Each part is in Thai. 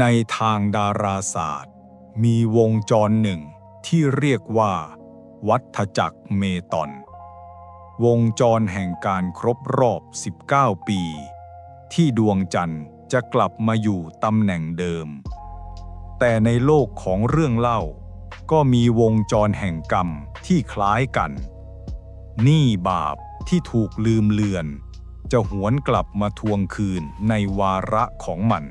ในทางดาราศาสตร์ มีวงจรหนึ่งที่เรียกว่า วัฏจักรเมตอน วงจรแห่งการครบรอบ 19 ปี ที่ดวงจันทร์จะกลับมาอยู่ตำแหน่งเดิม แต่ในโลกของเรื่องเล่า ก็มีวงจรแห่งกรรมที่คล้ายกัน นี้บาปที่ถูกลืมเลือน จะหวนกลับมาทวงคืนในวาระของมัน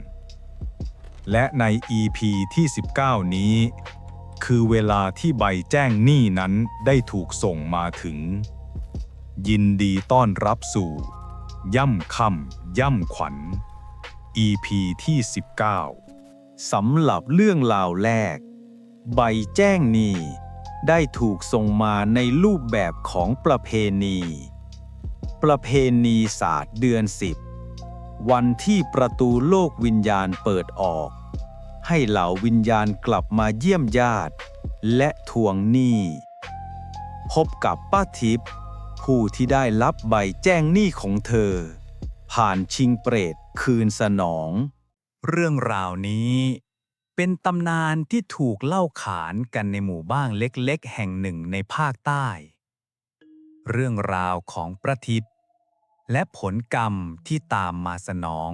และใน EP ที่ 19 นี้ คือเวลาที่ใบแจ้งหนี้นั้นได้ถูกส่งมาถึง ยินดีต้อนรับสู่ ย่ำค่ำย่ำขวัญ EP ที่ 19 สำหรับเรื่องราวแรก ใบแจ้งหนี้ได้ถูกส่งมาในรูปแบบของประเพณี ประเพณีศาสตร์เดือนสิบ วันที่ประตูโลกวิญญาณเปิดออก ให้เหล่าวิญญาณกลับมาเยี่ยมญาติ และทวงหนี้ พบกับป้าทิพย์ผู้ที่ได้รับใบแจ้งหนี้ของเธอ ผ่านชิงเปรตคืนสนอง เรื่องราวนี้ เป็นตำนานที่ถูกเล่าขานกันในหมู่บ้านเล็กๆ แห่งหนึ่งในภาคใต้ เรื่องราวของประทิป และผลกรรมที่ตามมาสนอง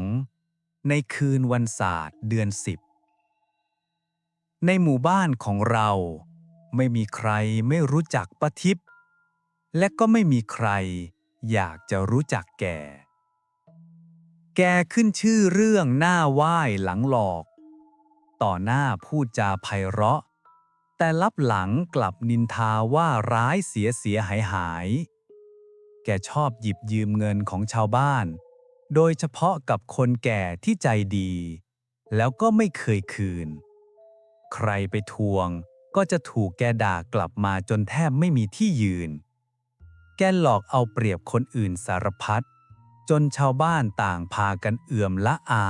ในคืนวันศาสตร์เดือนสิบ ในหมู่บ้านของเราไม่มีใครไม่รู้จักประทิปและก็ไม่มีใครอยากจะรู้จักแก แกขึ้นชื่อเรื่องหน้าไหว้หลังหลอก ต่อหน้าพูดจาไพเราะ แต่ลับหลังกลับนินทาว่าร้ายเสียเสียหายหาย กชอบหยิบยืมเงินของชาวบ้าน โดยเฉพาะกับคนแก่ที่ใจดี แล้วก็ไม่เคยคืน ใครไปทวงก็จะถูกแกด่ากลับมาจนแทบไม่มีที่ยืน แกหลอกเอาเปรียบคนอื่นสารพัด จนชาวบ้านต่างพากันเอื่อมละอา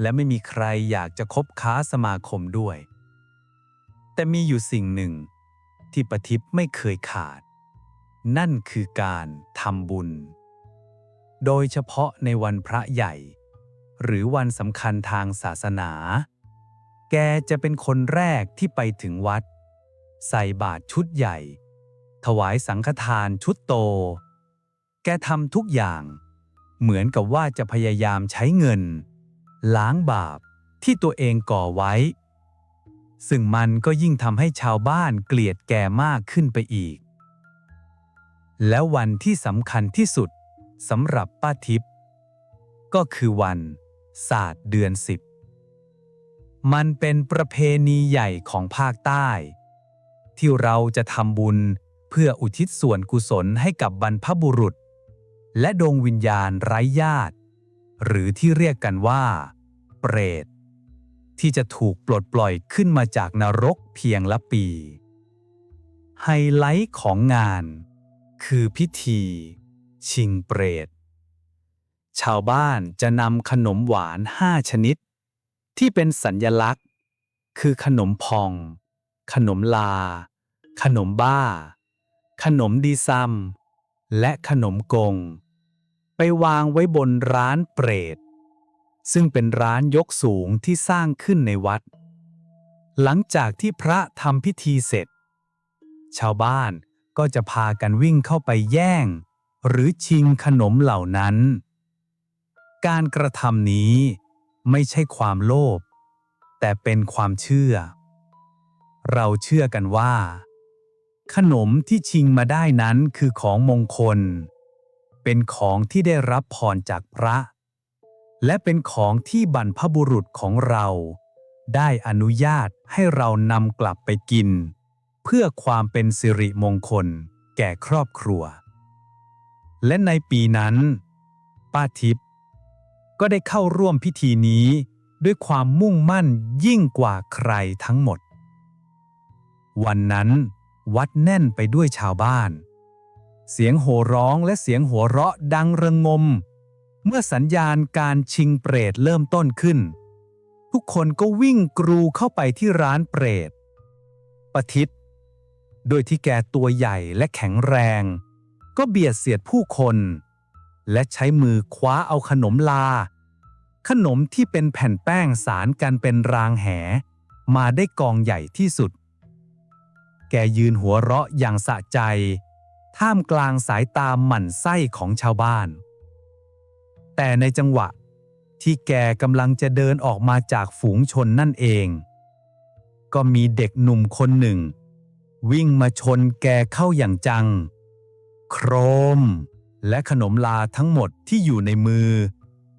และไม่มีใครอยากจะคบค้าสมาคมด้วย แต่มีอยู่สิ่งหนึ่งที่ปทิพย์ไม่เคยขาด นั่นคือการทำบุญ โดยเฉพาะในวันพระใหญ่ หรือวันสำคัญทางศาสนา แกจะเป็นคนแรกที่ไปถึงวัด ใส่บาตรชุดใหญ่ ถวายสังฆทานชุดโต แกทำทุกอย่าง เหมือนกับว่าจะพยายามใช้เงิน ล้างบาปที่ตัวเองก่อไว้ ซึ่งมันก็ยิ่งทำให้ชาวบ้านเกลียดแกมากขึ้นไปอีก แล้ววันที่สำคัญที่สุดสำหรับป้าทิพย์ก็คือวันศาสตร์เดือนสิบมันเป็นประเพณีใหญ่ของภาคใต้ ที่เราจะทำบุญเพื่ออุทิศส่วนกุศลให้กับบรรพบุรุษ และดวงวิญญาณไร้ญาติ หรือที่เรียกกันว่า เปรต ที่จะถูกปลดปล่อยขึ้นมาจากนรกเพียงละปี ไฮไลท์ของงาน คือพิธี ชิงเปรต ชาวบ้านจะนำขนมหวานห้าชนิด ที่เป็นสัญญลักษณ์ คือขนมพอง ขนมลา ขนมบ้า ขนมดีซัม และขนมกง ไปวางไว้บนร้านเปรต ซึ่งเป็นร้านยกสูงที่สร้างขึ้นในวัด หลังจากที่พระทำพิธีเสร็จ ชาวบ้าน ก็จะพากันวิ่งเข้าไปแย่ง หรือชิงขนมเหล่านั้น การกระทำนี้ไม่ใช่ความโลภแต่เป็นความเชื่อ เราเชื่อกันว่า ขนมที่ชิงมาได้นั้นคือของมงคล เป็นของที่ได้รับพรจากพระ และเป็นของที่บรรพบุรุษของเรา ได้อนุญาตให้เรานำกลับไปกิน เพื่อความเป็นสิริมงคลแก่ครอบครัว และในปีนั้น ป้าทิพย์ก็ได้เข้าร่วมพิธีนี้ด้วยความมุ่งมั่นยิ่งกว่าใครทั้งหมด วันนั้น วัดแน่นไปด้วยชาวบ้าน เสียงโห่ร้องและเสียงหัวเราะดังระงมเมื่อสัญญาณการชิงเปรตเริ่มต้นขึ้น ทุกคนก็วิ่งกรูเข้าไปที่ร้านเปรตปทิต โดยที่แกตัวใหญ่และแข็งแรง ก็เบียดเสียดผู้คน และใช้มือคว้าเอาขนมลา ขนมที่เป็นแผ่นแป้งสารกันเป็นรางแห มาได้กองใหญ่ที่สุด แกยืนหัวเราะอย่างสะใจ ท่ามกลางสายตาหมั่นไส้ของชาวบ้าน แต่ในจังหวะที่แกกำลังจะเดินออกมาจากฝูงชนนั่นเอง ก็มีเด็กหนุ่มคนหนึ่ง วิ่งมาชนแกเข้าอย่างจัง โครม และขนมลาทั้งหมดที่อยู่ในมือ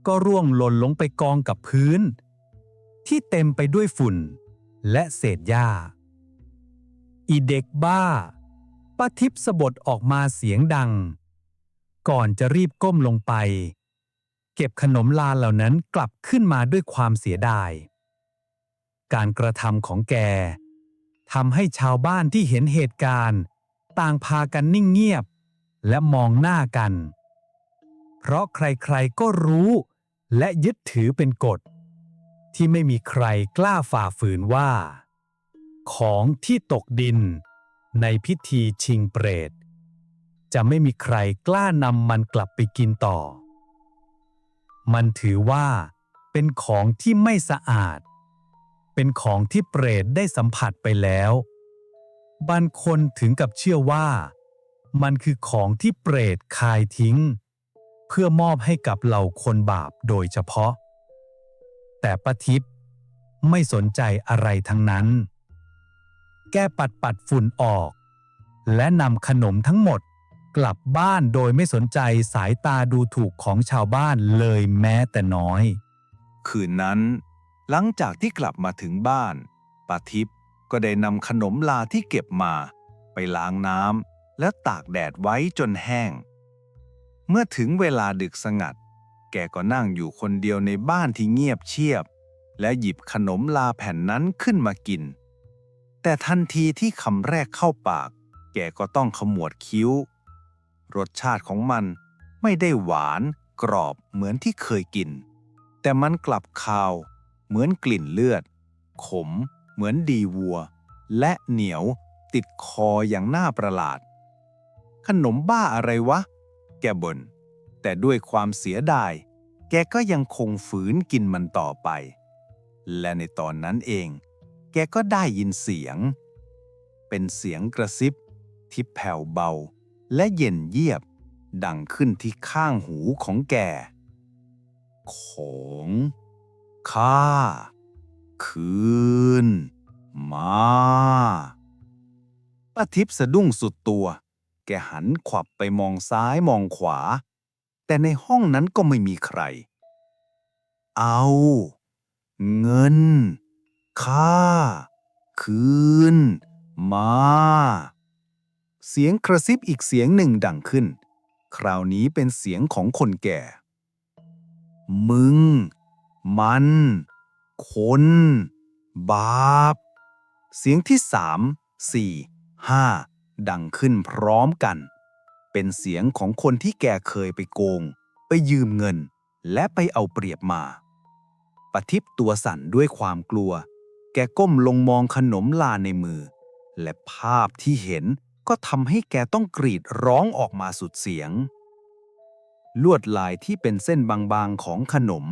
ก็ร่วงหล่นลงไปกองกับพื้น ที่เต็มไปด้วยฝุ่น และเศษหญ้า อีเด็กบ้าป้าทิพย์สะบดออกมาเสียงดัง ก่อนจะรีบก้มลงไป เก็บขนมลาเหล่านั้นกลับขึ้นมาด้วยความเสียดาย การกระทำของแก ทำให้ชาวบ้านที่เห็นเหตุการณ์ ต่างพากันนิ่งเงียบ และมองหน้ากัน เพราะใครๆก็รู้ และยึดถือเป็นกฎ ที่ไม่มีใครกล้าฝ่าฝืนว่า ของที่ตกดิน ในพิธีชิงเปรต จะไม่มีใครกล้านำมันกลับไปกินต่อ มันถือว่าเป็นของที่ไม่สะอาด เป็นของที่เปรตได้สัมผัสไปแล้ว บางคนถึงกับเชื่อว่า มันคือของที่เปรตคายทิ้ง เพื่อมอบให้กับเหล่าคนบาปโดยเฉพาะ แต่ป้าทิพย์ไม่สนใจอะไรทั้งนั้น แก้ปัดปัดฝุ่นออก และนำขนมทั้งหมดกลับบ้านโดยไม่สนใจสายตาดูถูกของชาวบ้านเลยแม้แต่น้อย คืนนั้น หลังจากที่กลับมาถึงบ้านป้าทิพย์ก็ได้นำขนมลาที่เก็บมา ไปล้างน้ำและตากแดดไว้จนแห้ง เมื่อถึงเวลาดึกสงัด แกก็นั่งอยู่คนเดียวในบ้านที่เงียบเชียบ และหยิบขนมลาแผ่นนั้นขึ้นมากิน แต่ทันทีที่คำแรกเข้าปาก แกก็ต้องขมวดคิ้ว รสชาติของมันไม่ได้หวานกรอบเหมือนที่เคยกิน แต่มันกลับคาว เหมือนกลิ่นเลือด ขม เหมือนดีวัว และเหนียวติดคออย่างน่าประหลาด ขนมบ้าอะไรวะ แกบน่นแต่ด้วยความเสียดาย แกก็ยังคงฝืนกินมันต่อไป และในตอนนั้นเอง แกก็ได้ยินเสียง เป็นเสียงกระซิบ ที่แผ่วเบา และเย็นเยียบ ดังขึ้นที่ข้างหูของแกของ ข้าคืน มาป้าทิพย์สะดุ้งสุดตัว แกหันขวับไปมองซ้ายมองขวา แต่ในห้องนั้นก็ไม่มีใคร เอา เงิน ค่า คืน มา เสียงกระซิบอีกเสียงหนึ่งดังขึ้น คราวนี้เป็นเสียงของคนแก่ มึง มัน คน บาป เสียงที่สามสี่ห้าดังขึ้นพร้อมกัน เป็นเสียงของคนที่แกเคยไปโกง ไปยืมเงิน และไปเอาเปรียบมาปะทิบตัวสั่นด้วยความกลัว แกก้มลงมองขนมลาในมือ และภาพที่เห็นก็ทำให้แกต้องกรีดร้องออกมาสุดเสียง ลวดลายที่เป็นเส้นบางๆของขนม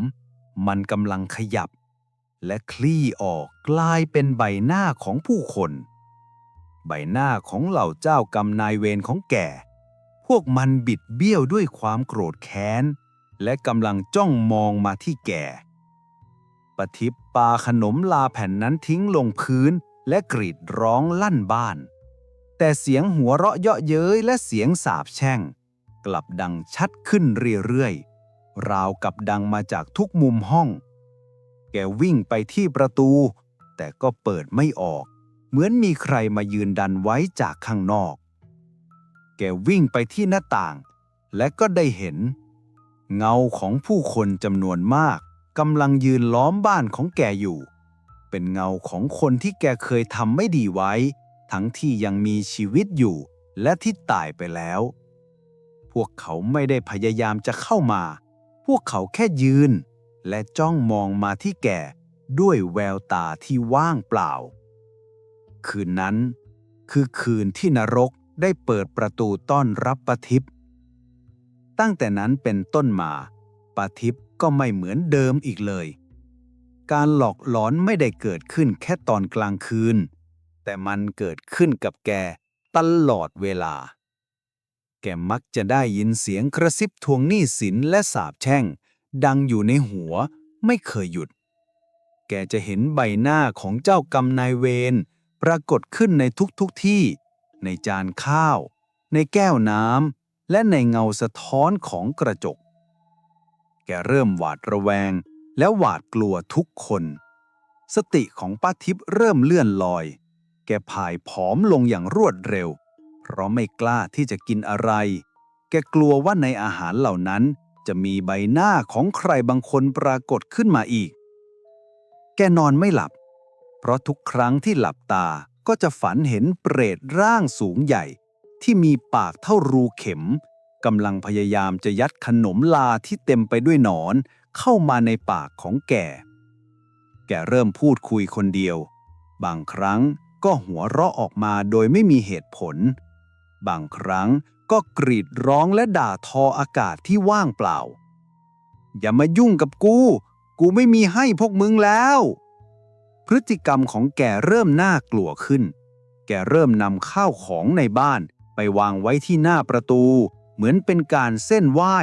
มันกำลังขยับ และคลี่ออกกลายเป็นใบหน้าของผู้คน ใบหน้าของเหล่าเจ้ากรรมนายเวรของแกพวกมันบิดเบี้ยวด้วยความโกรธแค้น และกำลังจ้องมองมาที่แกปทิบปาขนมลาแผ่นนั้นทิ้งลงพื้นและกรีดร้องลั่นบ้าน แต่เสียงหัวเราะเยาะเย้ยและเสียงสาบแช่ง กลับดังชัดขึ้นเรื่อยๆ ราวกับดังมาจากทุกมุมห้อง แกวิ่งไปที่ประตู แต่ก็เปิดไม่ออก เหมือนมีใครมายืนดันไว้จากข้างนอก แกวิ่งไปที่หน้าต่าง และก็ได้เห็น เงาของผู้คนจำนวนมากกำลังยืนล้อมบ้านของแกอยู่ เป็นเงาของคนที่แกเคยทำไม่ดีไว้ ทั้งที่ยังมีชีวิตอยู่และที่ตายไปแล้ว พวกเขาไม่ได้พยายามจะเข้ามา พวกเขาแค่ยืน และจ้องมองมาที่แกด้วยแววตาที่ว่างเปล่า คืนนั้น คือคืนที่นรกได้เปิดประตูต้อนรับปทิพตั้งแต่นั้นเป็นต้นมาปทิพก็ไม่เหมือนเดิมอีกเลย การหลอกหลอนไม่ได้เกิดขึ้นแค่ตอนกลางคืน แต่มันเกิดขึ้นกับแกตลอดเวลา แกมักจะได้ยินเสียงกระซิบทวงหนี้สินและสาบแช่ง ดังอยู่ในหัวไม่เคยหยุด แกจะเห็นใบหน้าของเจ้ากรรมนายเวรปรากฏขึ้นในทุกๆทที่ ในจานข้าว ในแก้วน้ำและในเงาสะท้อนของกระจก แกเริ่มหวาดระแวง และหวาดกลัวทุกคน สติของป้าทิพย์เริ่มเลื่อนลอย แกผายผอมลงอย่างรวดเร็ว เพราะไม่กล้าที่จะกินอะไร แกกลัวว่าในอาหารเหล่านั้น จะมีใบหน้าของใครบางคนปรากฏขึ้นมาอีก แกนอนไม่หลับ เพราะทุกครั้งที่หลับตาก็จะฝันเห็นเปรตร่างสูงใหญ่ ที่มีปากเท่ารูเข็มกำลังพยายามจะยัดขนมลาที่เต็มไปด้วยหนอน เข้ามาในปากของแก แกเริ่มพูดคุยคนเดียว บางครั้งก็หัวเราะออกมาโดยไม่มีเหตุผล บางครั้งก็กรีดร้องและด่าทออากาศที่ว่างเปล่า อย่ามายุ่งกับกู กูไม่มีให้พวกมึงแล้ว พฤติกรรมของแกเริ่มน่ากลัวขึ้น แกเริ่มนำข้าวของในบ้านไปวางไว้ที่หน้าประตู เหมือนเป็นการเส้นไหว้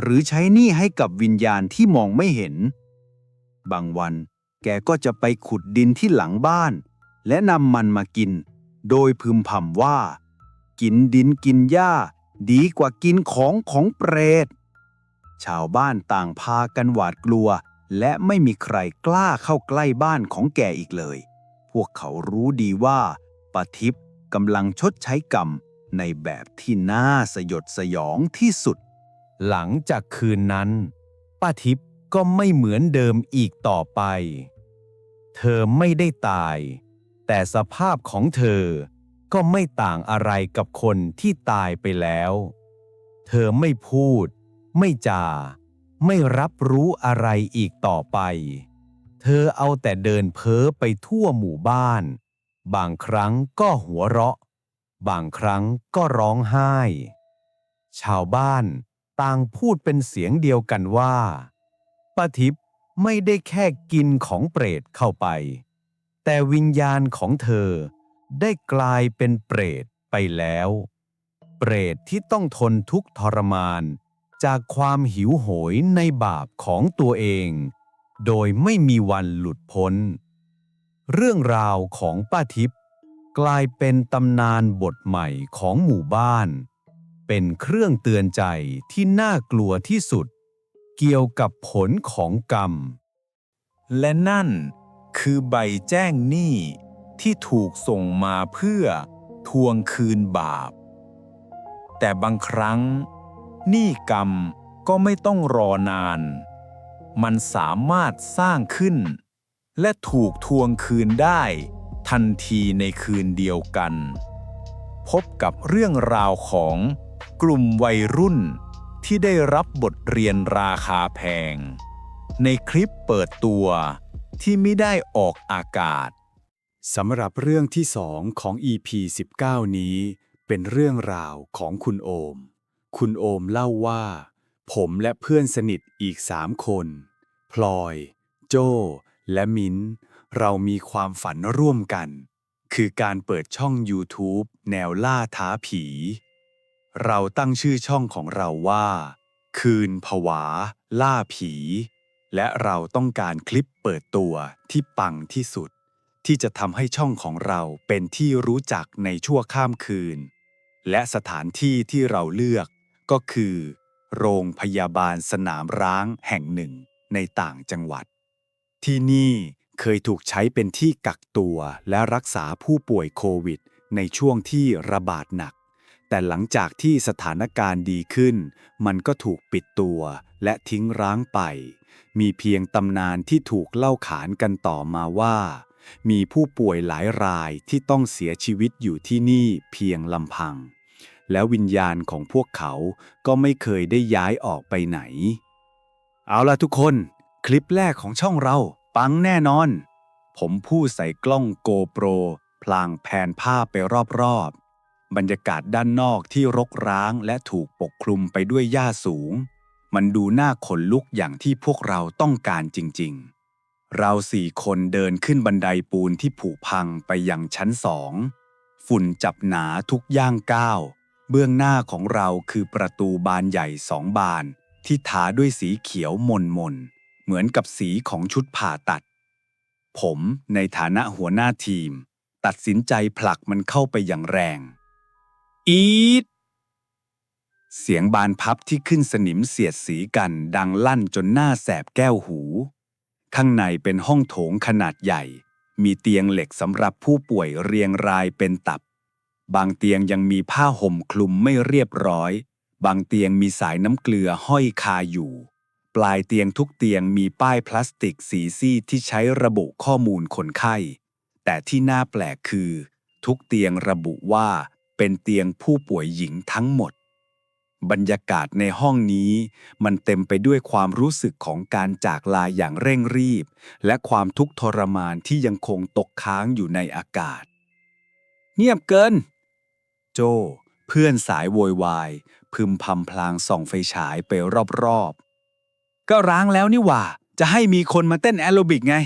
หรือใช้หนี้ให้กับวิญญาณที่มองไม่เห็น บางวัน แกก็จะไปขุดดินที่หลังบ้าน และนำมันมากิน โดยพึมพำว่า กินดินกินหญ้า ดีกว่ากินของของเปรต ชาวบ้านต่างพากันหวาดกลัว และไม่มีใครกล้าเข้าใกล้บ้านของแกอีกเลย พวกเขารู้ดีว่าปาทิพย์กำลังชดใช้กรรมในแบบที่น่าสยดสยองที่สุด หลังจากคืนนั้นป้าทิพย์ก็ไม่เหมือนเดิมอีกต่อไป เธอไม่ได้ตาย แต่สภาพของเธอ ก็ไม่ต่างอะไรกับคนที่ตายไปแล้ว เธอไม่พูด ไม่จา ไม่รับรู้อะไรอีกต่อไป เธอเอาแต่เดินเพ้อไปทั่วหมู่บ้าน บางครั้งก็หัวเราะ บางครั้งก็ร้องไห้ ชาวบ้านต่างพูดเป็นเสียงเดียวกันว่าป้าทิพย์ไม่ได้แค่กินของเปรตเข้าไป แต่วิญญาณของเธอ ได้กลายเป็นเปรตไปแล้ว เปรตที่ต้องทนทุกข์ทรมาน จากความหิวโหยในบาปของตัวเอง โดยไม่มีวันหลุดพ้น เรื่องราวของป้าทิพย์กลายเป็นตำนานบทใหม่ของหมู่บ้าน เป็นเครื่องเตือนใจที่น่ากลัวที่สุด เกี่ยวกับผลของกรรม และนั่นคือใบแจ้งหนี้ ที่ถูกส่งมาเพื่อทวงคืนบาป แต่บางครั้งหนี้กรรมก็ไม่ต้องรอนาน มันสามารถสร้างขึ้น และถูกทวงคืนได้ ทันทีในคืนเดียวกัน พบกับเรื่องราวของกลุ่มวัยรุ่นที่ได้รับบทเรียนราคาแพง ในคลิปเปิดตัวที่ไม่ได้ออกอากาศ สำหรับเรื่องที่สองของ EP 19 นี้ เป็นเรื่องราวของคุณโอม คุณโอมเล่าว่า ผมและเพื่อนสนิทอีกสามคน พลอย โจและมิ้น เรามีความฝันร่วมกัน คือการเปิดช่อง YouTube แนวล่าท้าผี เราตั้งชื่อช่องของเราว่า คืนผวา ล่าผี และเราต้องการคลิปเปิดตัวที่ปังที่สุด ที่จะทำให้ช่องของเราเป็นที่รู้จักในชั่วข้ามคืน และสถานที่ที่เราเลือกก็คือ โรงพยาบาลสนามร้างแห่งหนึ่งในต่างจังหวัด ที่นี่เคยถูกใช้เป็นที่กักตัวและรักษาผู้ป่วยโควิด ในช่วงที่ระบาดหนัก แต่หลังจากที่สถานการณ์ดีขึ้น มันก็ถูกปิดตัวและทิ้งร้างไป มีเพียงตำนานที่ถูกเล่าขานกันต่อมาว่า มีผู้ป่วยหลายรายที่ต้องเสียชีวิตอยู่ที่นี่เพียงลำพัง แล้ววิญญาณของพวกเขาก็ไม่เคยได้ย้ายออกไปไหน เอาล่ะทุกคน คลิปแรกของช่องเรา ปังแน่นอน ผมพูดใส่กล้องโกโปรพลางแผนภาพไปรอบๆ บรรยากาศด้านนอกที่รกร้างและถูกปกคลุมไปด้วยหญ้าสูง มันดูน่าขนลุกอย่างที่พวกเราต้องการจริง ๆ เราสี่คนเดินขึ้นบันไดปูนที่ผุพังไปยังชั้นสอง ฝุ่นจับหนาทุกย่างก้าว เบื้องหน้าของเราคือประตูบานใหญ่สองบาน ที่ทาด้วยสีเขียวมนมนๆเหมือนกับสีของชุดผ่าตัด ผมในฐานะหัวหน้าทีม ตัดสินใจผลักมันเข้าไปอย่างแรง อีดเสียงบานพับที่ขึ้นสนิมเสียดสีกันดังลั่นจนหน้าแสบแก้วหู ข้างในเป็นห้องโถงขนาดใหญ่ มีเตียงเหล็กสำหรับผู้ป่วยเรียงรายเป็นตับ บางเตียงยังมีผ้าห่มคลุมไม่เรียบร้อย บางเตียงมีสายน้ำเกลือห้อยคาอยู่ ปลายเตียงทุกเตียงมีป้ายพลาสติกสีซีดที่ใช้ระบุข้อมูลคนไข้ แต่ที่น่าแปลกคือ ทุกเตียงระบุว่าเป็นเตียงผู้ป่วยหญิงทั้งหมด บรรยากาศในห้องนี้ มันเต็มไปด้วยความรู้สึกของการจากลาอย่างเร่งรีบ และความทุกข์ทรมานที่ยังคงตกค้างอยู่ในอากาศ เงียบเกิน โจ เพื่อนสายโวยวาย พึมพำพลางส่องไฟฉายไปรอบๆ ก็ร้างแล้วนี่หว่า จะให้มีคนมาเต้นแอโรบิกไง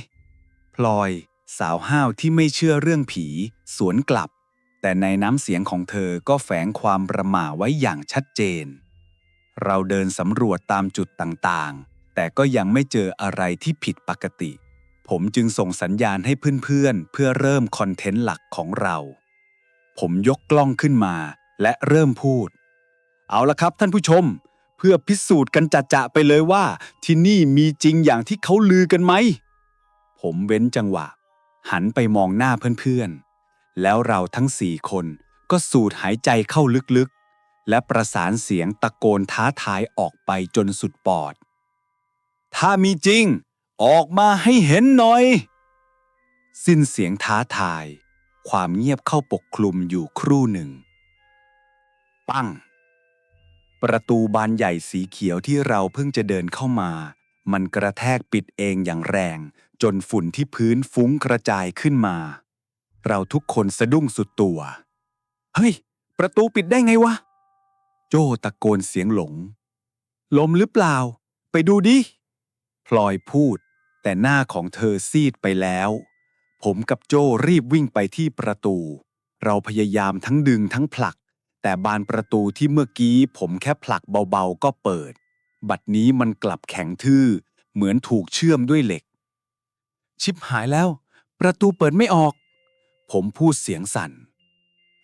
พลอย สาวห้าวที่ไม่เชื่อเรื่องผี สวนกลับ แต่ในน้ำเสียงของเธอก็แฝงความประหม่าไว้อย่างชัดเจน เราเดินสำรวจตามจุดต่างๆ แต่ก็ยังไม่เจออะไรที่ผิดปกติ ผมจึงส่งสัญญาณให้เพื่อนๆ เพื่อเริ่มคอนเทนต์หลักของเรา ผมยกกล้องขึ้นมาและเริ่มพูด เอาละครับท่านผู้ชม เพื่อพิสูจน์กันจัดจะๆไปเลยว่า ที่นี่มีจริงอย่างที่เขาลือกันไหม ผมเว้นจังหวะ หันไปมองหน้าเพื่อนๆ แล้วเราทั้งสี่คนก็สูดหายใจเข้าลึกๆ และประสานเสียงตะโกนท้าทายออกไปจนสุดปอด ถ้ามีจริง ออกมาให้เห็นหน่อย สิ้นเสียงท้าทาย ความเงียบเข้าปกคลุมอยู่ครู่หนึ่ง ปั้ง ประตูบานใหญ่สีเขียวที่เราเพิ่งจะเดินเข้ามา มันกระแทกปิดเองอย่างแรง จนฝุ่นที่พื้นฟุ้งกระจายขึ้นมา เราทุกคนสะดุ้งสุดตัว เฮ้ย ประตูปิดได้ไงวะ โจตะโกนเสียงหลง ลมหรือเปล่า ไปดูดิ พลอยพูด แต่หน้าของเธอซีดไปแล้ว ผมกับโจรีบวิ่งไปที่ประตู เราพยายามทั้งดึงทั้งผลัก แต่บานประตูที่เมื่อกี้ผมแค่ผลักเบาๆก็เปิด บัดนี้มันกลับแข็งทื่อ เหมือนถูกเชื่อมด้วยเหล็ก ชิบหายแล้ว ประตูเปิดไม่ออก ผมพูดเสียงสั่น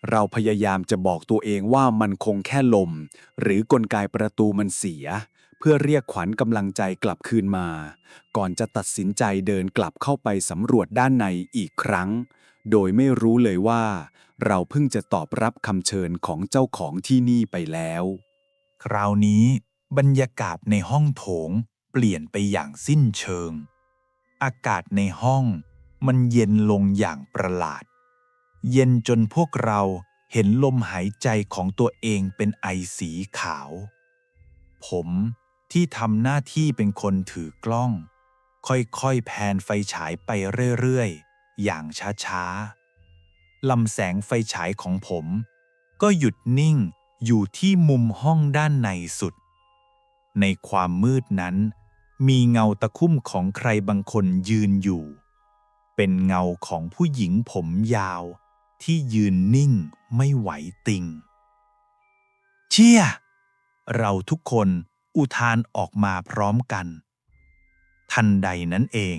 เราพยายามจะบอกตัวเองว่ามันคงแค่ลม หรือกลไกประตูมันเสีย เพื่อเรียกขวัญกำลังใจกลับคืนมา ก่อนจะตัดสินใจเดินกลับเข้าไปสำรวจด้านในอีกครั้ง โดยไม่รู้เลยว่า เราเพิ่งจะตอบรับคำเชิญของเจ้าของที่นี่ไปแล้ว คราวนี้บรรยากาศในห้องโถงเปลี่ยนไปอย่างสิ้นเชิง อากาศในห้องมันเย็นลงอย่างประหลาด เย็นจนพวกเราเห็นลมหายใจของตัวเองเป็นไอสีขาว ผมที่ทำหน้าที่เป็นคนถือกล้อง ค่อยๆแพนไฟฉายไปเรื่อยๆ อย่างช้าๆลำแสงไฟฉายของผม ก็หยุดนิ่งอยู่ที่มุมห้องด้านในสุด ในความมืดนั้น มีเงาตะคุ่มของใครบางคนยืนอยู่ เป็นเงาของผู้หญิงผมยาว ที่ยืนนิ่งไม่ไหวติง เชี่ย เราทุกคนอุทานออกมาพร้อมกัน ทันใดนั้นเอง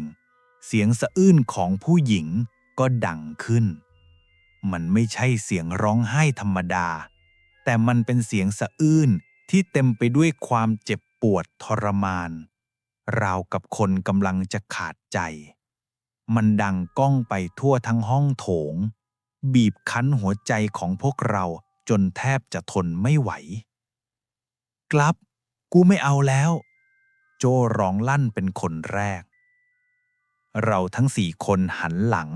เสียงสะอื้นของผู้หญิงก็ดังขึ้น มันไม่ใช่เสียงร้องไห้ธรรมดา แต่มันเป็นเสียงสะอื้นที่เต็มไปด้วยความเจ็บปวดทรมาน ราวกับคนกำลังจะขาดใจ มันดังก้องไปทั่วทั้งห้องโถง บีบคั้นหัวใจของพวกเราจนแทบจะทนไม่ไหว กลับ กูไม่เอาแล้ว โจร้องลั่นเป็นคนแรก เราทั้งสี่คนหันหลัง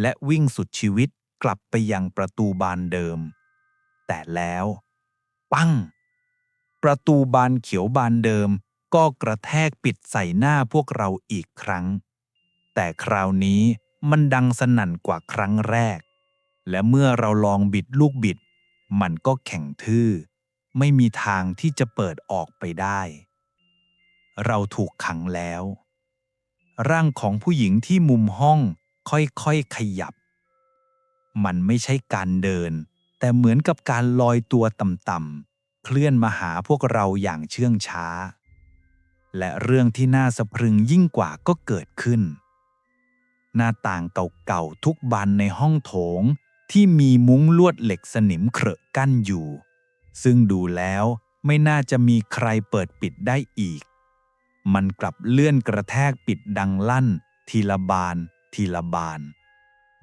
และวิ่งสุดชีวิตกลับไปยังประตูบานเดิม แต่แล้ว ปั้งประตูบานเขียวบานเดิมก็กระแทกปิดใส่หน้าพวกเราอีกครั้ง แต่คราวนี้มันดังสนั่นกว่าครั้งแรก และเมื่อเราลองบิดลูกบิด มันก็แข็งทื่อ ไม่มีทางที่จะเปิดออกไปได้ เราถูกขังแล้ว ร่างของผู้หญิงที่มุมห้องค่อยๆขยับ มันไม่ใช่การเดิน แต่เหมือนกับการลอยตัวต่ำๆเคลื่อนมาหาพวกเราอย่างเชื่องช้า และเรื่องที่น่าสะพรึงยิ่งกว่าก็เกิดขึ้น หน้าต่างเก่าๆทุกบานในห้องโถง ที่มีมุ้งลวดเหล็กสนิมเครอะกั้นอยู่ ซึ่งดูแล้วไม่น่าจะมีใครเปิดปิดได้อีก มันกลับเลื่อนกระแทกปิดดังลั่น ทีละบาน ทีละบาน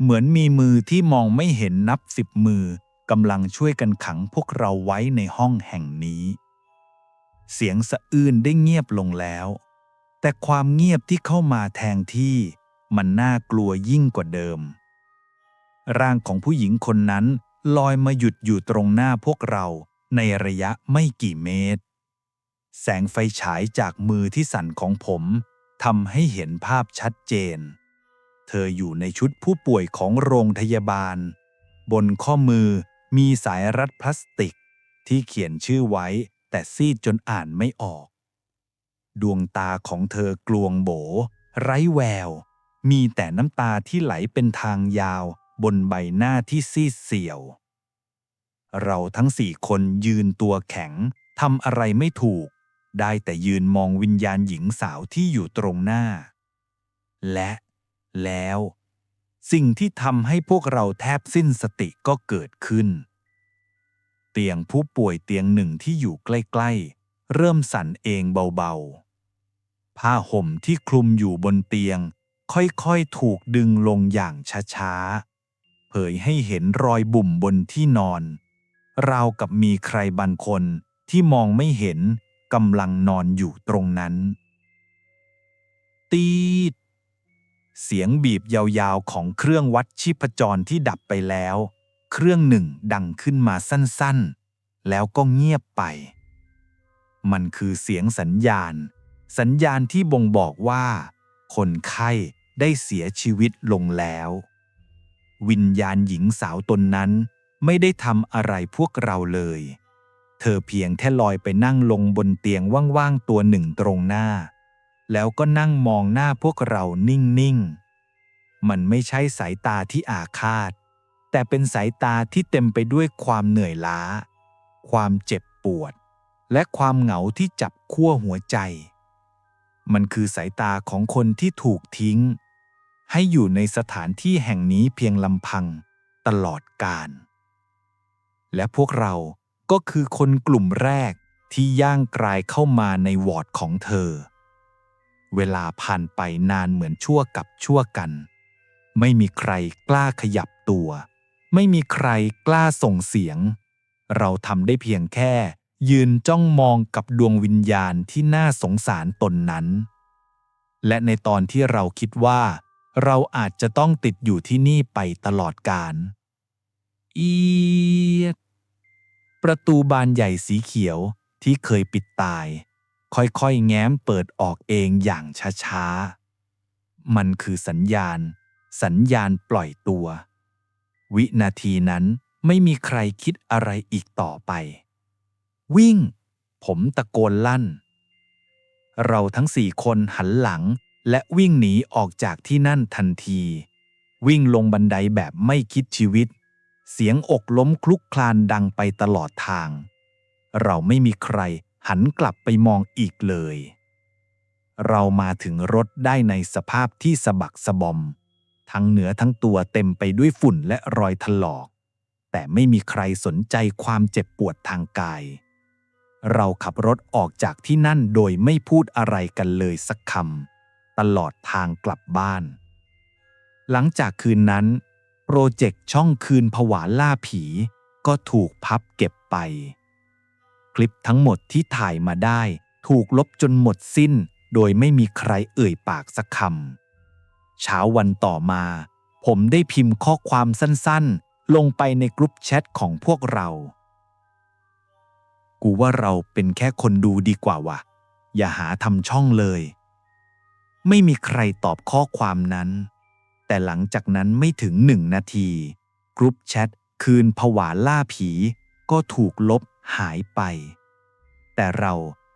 เหมือนมีมือที่มองไม่เห็นนับสิบมือกำลังช่วยกันขังพวกเราไว้ในห้องแห่งนี้ เสียงสะอื้นได้เงียบลงแล้ว แต่ความเงียบที่เข้ามาแทงที่ มันน่ากลัวยิ่งกว่าเดิม ร่างของผู้หญิงคนนั้นลอยมาหยุดอยู่ตรงหน้าพวกเราในระยะไม่กี่เมตร แสงไฟฉายจากมือที่สั่นของผมทำให้เห็นภาพชัดเจน เธออยู่ในชุดผู้ป่วยของโรงพยาบาล บนข้อมือมีสายรัดพลาสติก ที่เขียนชื่อไว้ แต่ซีดจนอ่านไม่ออก ดวงตาของเธอกลวงโบ ไร้แวว มีแต่น้ำตาที่ไหลเป็นทางยาว บนใบหน้าที่ซีดเสียว เราทั้งสี่คนยืนตัวแข็งทำอะไรไม่ถูก ได้แต่ยืนมองวิญญาณหญิงสาวที่อยู่ตรงหน้า และแล้ว สิ่งที่ทำให้พวกเราแทบสิ้นสติก็เกิดขึ้น เตียงผู้ป่วยเตียงหนึ่งที่อยู่ใกล้ ๆ เริ่มสั่นเองเบาๆ ผ้าห่มที่คลุมอยู่บนเตียงค่อยๆ ถูกดึงลงอย่างช้าๆ เผยให้เห็นรอยบุ่มบนที่นอน ราวกับมีใครบางคนที่มองไม่เห็นกำลังนอนอยู่ตรงนั้น ตีด เสียงบีบยาวๆของเครื่องวัดชีพจรที่ดับไปแล้ว เครื่องหนึ่งดังขึ้นมาสั้นๆ แล้วก็เงียบไป มันคือเสียงสัญญาณ สัญญาณที่บ่งบอกว่า คนไข้ได้เสียชีวิตลงแล้ว วิญญาณหญิงสาวตนนั้น ไม่ได้ทำอะไรพวกเราเลย เธอเพียงแค่ลอยไปนั่งลงบนเตียงว่างๆตัวหนึ่งตรงหน้า แล้วก็นั่งมองหน้าพวกเรานิ่งๆ มันไม่ใช่สายตาที่อาฆาต แต่เป็นสายตาที่เต็มไปด้วยความเหนื่อยล้า ความเจ็บปวด และความเหงาที่จับขั้วหัวใจ มันคือสายตาของคนที่ถูกทิ้ง ให้อยู่ในสถานที่แห่งนี้เพียงลำพังตลอดกาล และพวกเราก็คือคนกลุ่มแรกที่ย่างกรายเข้ามาในวอร์ดของเธอ เวลาผ่านไปนานเหมือนชั่วกับชั่วกัน ไม่มีใครกล้าขยับตัว ไม่มีใครกล้าส่งเสียง เราทำได้เพียงแค่ ยืนจ้องมองกับดวงวิญญาณที่น่าสงสารตนนั้น และในตอนที่เราคิดว่า เราอาจจะต้องติดอยู่ที่นี่ไปตลอดกาลเอียดประตูบานใหญ่สีเขียวที่เคยปิดตาย ค่อยๆ แง้มเปิดออกเองอย่างช้าๆ มันคือสัญญาณ สัญญาณปล่อยตัว วินาทีนั้นไม่มีใครคิดอะไรอีกต่อไป วิ่ง ผมตะโกนลั่น เราทั้งสี่คนหันหลัง และวิ่งหนีออกจากที่นั่นทันที วิ่งลงบันไดแบบไม่คิดชีวิต เสียงอกล้มคลุกคลานดังไปตลอดทาง เราไม่มีใครหันกลับไปมองอีกเลย เรามาถึงรถได้ในสภาพที่สะบักสะบอม ทั้งเหนือทั้งตัวเต็มไปด้วยฝุ่นและรอยถลอก แต่ไม่มีใครสนใจความเจ็บปวดทางกาย เราขับรถออกจากที่นั่นโดยไม่พูดอะไรกันเลยสักคำ ตลอดทางกลับบ้าน หลังจากคืนนั้น โปรเจกต์ช่องคืนผวาล่าผีก็ถูกพับเก็บไป คลิปทั้งหมดที่ถ่ายมาได้ถูกลบจนหมดสิ้นโดยไม่มีใครเอ่ยปากสักคำเช้าวันต่อมา ผมได้พิมพ์ข้อความสั้นๆ ลงไปในกลุ่มแชทของพวกเรา กูว่าเราเป็นแค่คนดูดีกว่าวะอย่าหาทำช่องเลย ไม่มีใครตอบข้อความนั้น แต่หลังจากนั้นไม่ถึงหนึ่งนาที กรุ๊ปแชทคืนผวาล่าผี ก็ถูกลบหายไป แต่เรา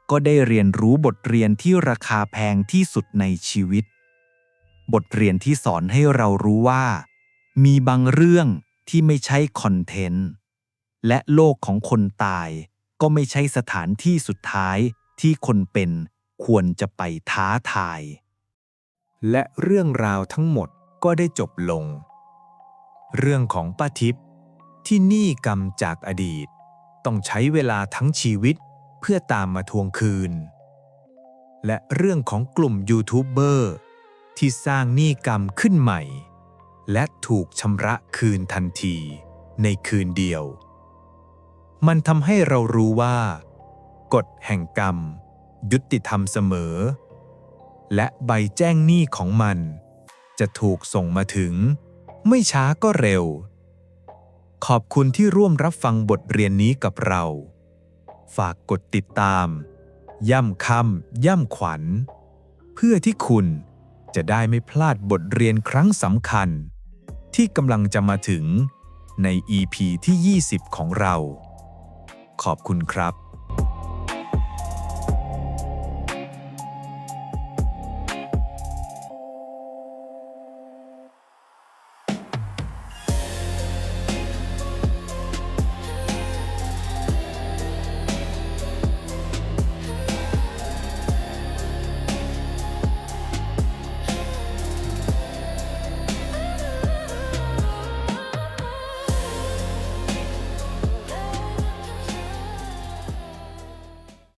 ก็ได้เรียนรู้บทเรียนที่ราคาแพงที่สุดในชีวิต บทเรียนที่สอนให้เรารู้ว่า มีบางเรื่องที่ไม่ใช่คอนเทนต์ และโลกของคนตายก็ไม่ใช่สถานที่สุดท้ายที่คนเป็นควรจะไปท้าทาย และเรื่องราวทั้งหมดก็ได้จบลง เรื่องของป้าทิพย์ที่หนี้กรรมจากอดีต ต้องใช้เวลาทั้งชีวิตเพื่อตามมาทวงคืน และเรื่องของกลุ่มยูทูบเบอร์ที่สร้างหนี้กรรมขึ้นใหม่ และถูกชำระคืนทันที ในคืนเดียว มันทำให้เรารู้ว่า กฎแห่งกรรม ยุติธรรมเสมอ และใบแจ้งหนี้ของมัน จะถูกส่งมาถึง ไม่ช้าก็เร็ว ขอบคุณที่ร่วมรับฟังบทเรียนนี้กับเรา ฝากกดติดตาม ย่ำคำย่ำขวัญ เพื่อที่คุณจะได้ไม่พลาดบทเรียนครั้งสำคัญ ที่กำลังจะมาถึงใน EP ที่ 20 ของเรา ขอบคุณครับ